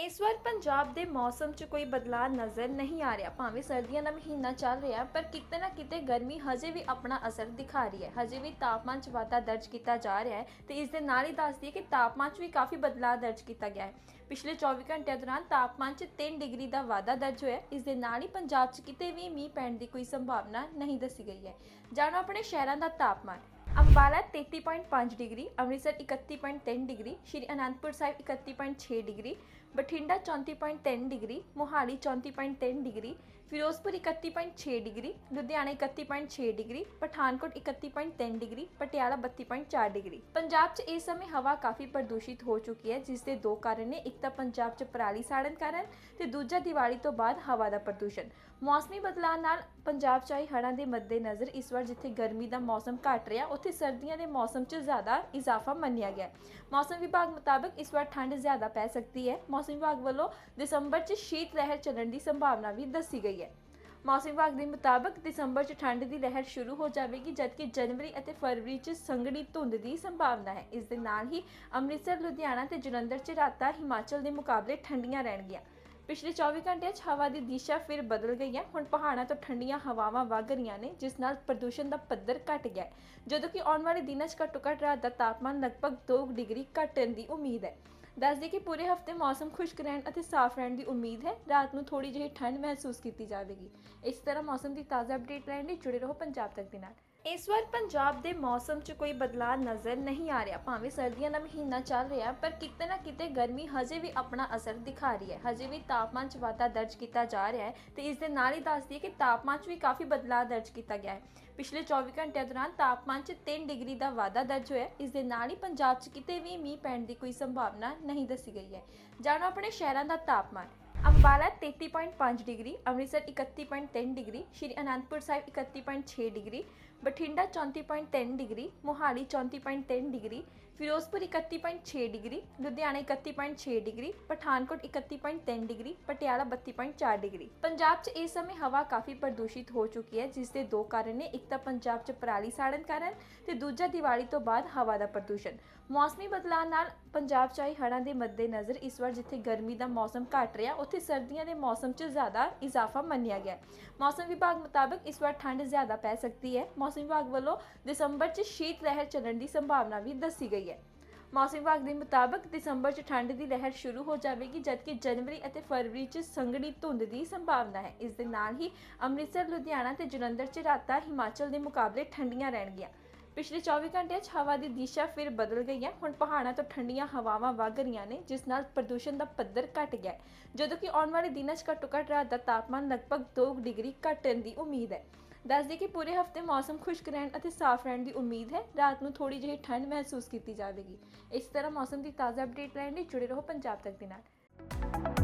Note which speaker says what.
Speaker 1: ਇਸ ਵਾਰ ਪੰਜਾਬ ਦੇ ਮੌਸਮ 'ਚ ਕੋਈ ਬਦਲਾਅ ਨਜ਼ਰ ਨਹੀਂ ਆ ਰਿਹਾ। ਭਾਵੇਂ ਸਰਦੀਆਂ ਦਾ ਮਹੀਨਾ ਚੱਲ ਰਿਹਾ ਪਰ ਕਿਤੇ ਨਾ ਕਿਤੇ ਗਰਮੀ ਹਜੇ ਵੀ ਆਪਣਾ ਅਸਰ ਦਿਖਾ ਰਹੀ ਹੈ। ਹਜੇ ਵੀ ਤਾਪਮਾਨ 'ਚ ਵਾਧਾ ਦਰਜ ਕੀਤਾ ਜਾ ਰਿਹਾ ਹੈ ਤੇ ਇਸ ਦੇ ਨਾਲ ਹੀ ਦੱਸਦੀ ਹੈ ਕਿ ਤਾਪਮਾਨ 'ਚ ਵੀ ਕਾਫੀ ਬਦਲਾਅ ਦਰਜ ਕੀਤਾ ਗਿਆ ਹੈ। ਪਿਛਲੇ 24 ਘੰਟਿਆਂ ਦੌਰਾਨ ਤਾਪਮਾਨ 'ਚ 3 ਡਿਗਰੀ ਦਾ ਵਾਧਾ ਦਰਜ ਹੋਇਆ ਇਸ ਦੇ ਨਾਲ ਹੀ ਪੰਜਾਬ 'ਚ ਕਿਤੇ ਵੀ ਮੀਂਹ ਪੈਣ ਦੀ ਕੋਈ ਸੰਭਾਵਨਾ ਨਹੀਂ ਦੱਸੀ ਗਈ ਹੈ। ਜਾਣੋ ਆਪਣੇ ਸ਼ਹਿਰਾਂ ਦਾ ਤਾਪਮਾਨ। Ambala 33.5 degree, Amritsar 31.3 degree, Shri Anandpur Sahib 31.6 degree, Bathinda 34.3 degree, Mohali 34.3 degree Firozpur 31.6 degree, Ludhiana 31.6 degree, Pathankot 31.3 degree, Patiala 32.4 degree. Punjab 'ਚ ਇਸ ਸਮੇਂ ਹਵਾ ਕਾਫੀ ਪ੍ਰਦੂਸ਼ਿਤ ਹੋ ਚੁੱਕੀ ਹੈ, ਜਿਸ ਦੇ ਦੋ ਕਾਰਨ ਨੇ, ਇੱਕ ਤਾਂ ਪੰਜਾਬ 'ਚ ਪਰਾਲੀ ਸਾੜਨ ਕਾਰਨ ਤੇ ਦੂਜਾ ਦੀਵਾਲੀ ਤੋਂ ਬਾਅਦ ਹਵਾ ਦਾ ਪ੍ਰਦੂਸ਼ਣ। ਮੌਸਮੀ ਬਦਲਾਅ ਨਾਲ ਪੰਜਾਬ 'ਚ ਆਏ ਹੜ੍ਹਾਂ ਦੇ ਮੱਦੇਨਜ਼ਰ ਇਸ ਵਾਰ ਜਿੱਥੇ ਗਰਮੀ ਦਾ ਮੌਸਮ ਘਟ ਰਿਹਾ, ਉੱਥੇ ਸਰਦੀਆਂ ਦੇ ਮੌਸਮ 'ਚ ਜ਼ਿਆਦਾ ਇਜ਼ਾਫਾ ਮੰਨਿਆ ਗਿਆ ਮੌਸਮ ਵਿਭਾਗ ਮੁਤਾਬਕ ਇਸ ਵਾਰ ਠੰਡ ਜ਼ਿਆਦਾ ਪੈ ਸਕਦੀ ਹੈ। ਮੌਸਮ ਵਿਭਾਗ ਵੱਲੋਂ ਦਸੰਬਰ 'ਚ ਸ਼ੀਤ ਲਹਿਰ ਚੱਲਣ ਦੀ ਸੰਭਾਵਨਾ ਵੀ ਦੱਸੀ ਗਈ ਹੈ। ਮੌਸਮ ਵਿਭਾਗ ਦੇ ਮੁਤਾਬਕ ਦਸੰਬਰ 'ਚ ਠੰਡ ਦੀ ਲਹਿਰ ਸ਼ੁਰੂ ਹੋ ਜਾਵੇਗੀ, ਜਦਕਿ ਜਨਵਰੀ ਅਤੇ ਫਰਵਰੀ 'ਚ ਸੰਘਣੀ ਧੁੰਦ ਦੀ ਸੰਭਾਵਨਾ ਹੈ। ਇਸ ਦੇ ਨਾਲ ਹੀ ਅੰਮ੍ਰਿਤਸਰ, ਲੁਧਿਆਣਾ ਤੇ ਜਲੰਧਰ 'ਚ ਰਾਤਾਂ ਹਿਮਾਚਲ ਦੇ ਮੁਕਾਬਲੇ ਠੰਡੀਆਂ ਰਹਿਣਗੀਆਂ। ਪਿਛਲੇ 24 ਘੰਟਿਆਂ 'ਚ ਹਵਾ ਦੀ ਦਿਸ਼ਾ ਫਿਰ ਬਦਲ ਗਈ ਹੈ। ਹੁਣ ਪਹਾੜਾਂ ਤੋਂ ਠੰਡੀਆਂ ਹਵਾਵਾਂ ਵਗ ਰਹੀਆਂ ਨੇ, ਜਿਸ ਨਾਲ ਪ੍ਰਦੂਸ਼ਣ ਦਾ ਪੱਧਰ ਘਟ ਗਿਆ ਜਦੋਂ ਕਿ ਆਉਣ ਵਾਲੇ ਦਿਨਾਂ 'ਚ ਘੱਟੋ ਘੱਟ ਰਾਤ ਦਾ ਤਾਪਮਾਨ ਲਗਭਗ 2 ਡਿਗਰੀ ਘਟਣ ਦੀ ਉਮੀਦ ਹੈ। ਦੱਸਦੇ ਕਿ ਪੂਰੇ ਹਫ਼ਤੇ ਮੌਸਮ ਖੁਸ਼ਕ ਰਹਿਣ ਅਤੇ ਸਾਫ਼ ਰਹਿਣ ਦੀ ਉਮੀਦ ਹੈ। ਰਾਤ ਨੂੰ ਥੋੜੀ ਜਿਹੀ ਠੰਡ ਮਹਿਸੂਸ ਕੀਤੀ ਜਾਵੇਗੀ। ਇਸ ਤਰ੍ਹਾਂ ਮੌਸਮ ਦੀ ਤਾਜ਼ਾ ਅਪਡੇਟ ਲੈਣ ਲਈ ਜੁੜੇ ਰਹੋ ਪੰਜਾਬ ਤੱਕ ਦੇ ਨਾਲ। ਇਸ ਵਾਰ ਪੰਜਾਬ ਦੇ ਮੌਸਮ 'ਚ ਕੋਈ ਬਦਲਾਅ ਨਜ਼ਰ ਨਹੀਂ ਆ ਰਿਹਾ। ਭਾਵੇਂ ਸਰਦੀਆਂ ਦਾ ਮਹੀਨਾ ਚੱਲ ਰਿਹਾ ਪਰ ਕਿਤੇ ਨਾ ਕਿਤੇ ਗਰਮੀ ਹਜੇ ਵੀ ਆਪਣਾ ਅਸਰ ਦਿਖਾ ਰਹੀ ਹੈ। ਹਜੇ ਵੀ ਤਾਪਮਾਨ 'ਚ ਵਾਧਾ ਦਰਜ ਕੀਤਾ ਜਾ ਰਿਹਾ ਹੈ ਤੇ ਇਸ ਦੇ ਨਾਲ ਹੀ ਦੱਸਦੀ ਹੈ ਕਿ ਤਾਪਮਾਨ 'ਚ ਵੀ ਕਾਫੀ ਬਦਲਾਅ ਦਰਜ ਕੀਤਾ ਗਿਆ ਹੈ। ਪਿਛਲੇ 24 ਘੰਟਿਆਂ ਦੌਰਾਨ ਤਾਪਮਾਨ 'ਚ 3 ਡਿਗਰੀ ਦਾ ਵਾਧਾ ਦਰਜ ਹੋਇਆ ਇਸ ਦੇ ਨਾਲ ਹੀ ਪੰਜਾਬ 'ਚ ਕਿਤੇ ਵੀ ਮੀਂਹ ਪੈਣ ਦੀ ਕੋਈ ਸੰਭਾਵਨਾ ਨਹੀਂ ਦੱਸੀ ਗਈ ਹੈ। ਜਾਣੋ ਆਪਣੇ ਸ਼ਹਿਰਾਂ ਦਾ ਤਾਪਮਾਨ। Ambala 33.5 degree, Amritsar 31.3 degree, Shri Anandpur Sahib 31.6 degree Bathinda 34.3 degree, Mohali 34.3 degree, Firozpur 31.6 degree, Ludhiana 31.6 degree, Pathankot 31.3 degree, Patiala 32.4 degree. Punjab 'ਚ ਇਸ ਸਮੇਂ ਹਵਾ ਕਾਫੀ ਪ੍ਰਦੂਸ਼ਿਤ ਹੋ ਚੁੱਕੀ ਹੈ, ਜਿਸ ਦੇ ਦੋ ਕਾਰਨ ਨੇ, ਇੱਕ ਤਾਂ ਪੰਜਾਬ 'ਚ ਪਰਾਲੀ ਸਾੜਨ ਕਾਰਨ ਤੇ ਦੂਜਾ ਦੀਵਾਲੀ ਤੋਂ ਬਾਅਦ ਹਵਾ ਦਾ ਪ੍ਰਦੂਸ਼ਣ। ਮੌਸਮੀ ਬਦਲਾਅ ਨਾਲ ਪੰਜਾਬ 'ਚ ਆਏ ਹੜ੍ਹਾਂ ਦੇ ਮੱਦੇਨਜ਼ਰ ਇਸ ਵਾਰ ਜਿੱਥੇ ਗਰਮੀ ਦਾ ਮੌਸਮ ਘਟ ਰਿਹਾ, ਉੱਥੇ ਸਰਦੀਆਂ ਦੇ ਮੌਸਮ 'ਚ ਜ਼ਿਆਦਾ ਇਜ਼ਾਫਾ ਮੰਨਿਆ ਗਿਆ ਮੌਸਮ ਵਿਭਾਗ ਮੁਤਾਬਕ ਇਸ ਵਾਰ ਠੰਡ ਜ਼ਿਆਦਾ ਪੈ ਸਕਦੀ ਹੈ ਮੌਸਮ ਵਿਭਾਗ ਵੱਲੋਂ ਦਸੰਬਰ 'ਚ ਸ਼ੀਤ ਲਹਿਰ ਚੱਲਣ ਦੀ ਸੰਭਾਵਨਾ ਵੀ ਦੱਸੀ ਗਈ ਹੈ। ਮੌਸਮ ਵਿਭਾਗ ਦੇ ਮੁਤਾਬਕ ਦਸੰਬਰ 'ਚ ਠੰਡ ਦੀ ਲਹਿਰ ਸ਼ੁਰੂ ਹੋ ਜਾਵੇਗੀ, ਜਦਕਿ ਜਨਵਰੀ ਅਤੇ ਫਰਵਰੀ 'ਚ ਸੰਘਣੀ ਧੁੰਦ ਦੀ ਸੰਭਾਵਨਾ ਹੈ। ਇਸ ਦੇ ਨਾਲ ਹੀ ਅੰਮ੍ਰਿਤਸਰ, ਲੁਧਿਆਣਾ ਤੇ ਜਲੰਧਰ 'ਚ ਰਾਤਾਂ ਹਿਮਾਚਲ ਦੇ ਮੁਕਾਬਲੇ ਠੰਡੀਆਂ ਰਹਿਣਗੀਆਂ। ਪਿਛਲੇ 24 ਘੰਟਿਆਂ 'ਚ ਹਵਾ ਦੀ ਦਿਸ਼ਾ ਫਿਰ ਬਦਲ ਗਈ ਹੈ। ਹੁਣ ਪਹਾੜਾਂ ਤੋਂ ਠੰਡੀਆਂ ਹਵਾਵਾਂ ਵਗ ਰਹੀਆਂ ਨੇ, ਜਿਸ ਨਾਲ ਪ੍ਰਦੂਸ਼ਣ ਦਾ ਪੱਧਰ ਘਟ ਗਿਆ ਜਦੋਂ ਕਿ ਆਉਣ ਵਾਲੇ ਦਿਨਾਂ 'ਚ ਘੱਟੋ ਘੱਟ ਰਾਤ ਦਾ ਤਾਪਮਾਨ ਲਗਭਗ 2 ਡਿਗਰੀ ਘਟਣ ਦੀ ਉਮੀਦ ਹੈ। ਦੱਸਦੇ ਕਿ ਪੂਰੇ ਹਫ਼ਤੇ ਮੌਸਮ ਖੁਸ਼ਕ ਰਹਿਣ ਅਤੇ ਸਾਫ਼ ਰਹਿਣ ਦੀ ਉਮੀਦ ਹੈ। ਰਾਤ ਨੂੰ ਥੋੜੀ ਜਿਹੀ ਠੰਡ ਮਹਿਸੂਸ ਕੀਤੀ ਜਾਵੇਗੀ। ਇਸ ਤਰ੍ਹਾਂ ਮੌਸਮ ਦੀ ਤਾਜ਼ਾ ਅਪਡੇਟ ਲੈਣ ਲਈ ਜੁੜੇ ਰਹੋ ਪੰਜਾਬ ਤੱਕ ਦੇ ਨਾਲ।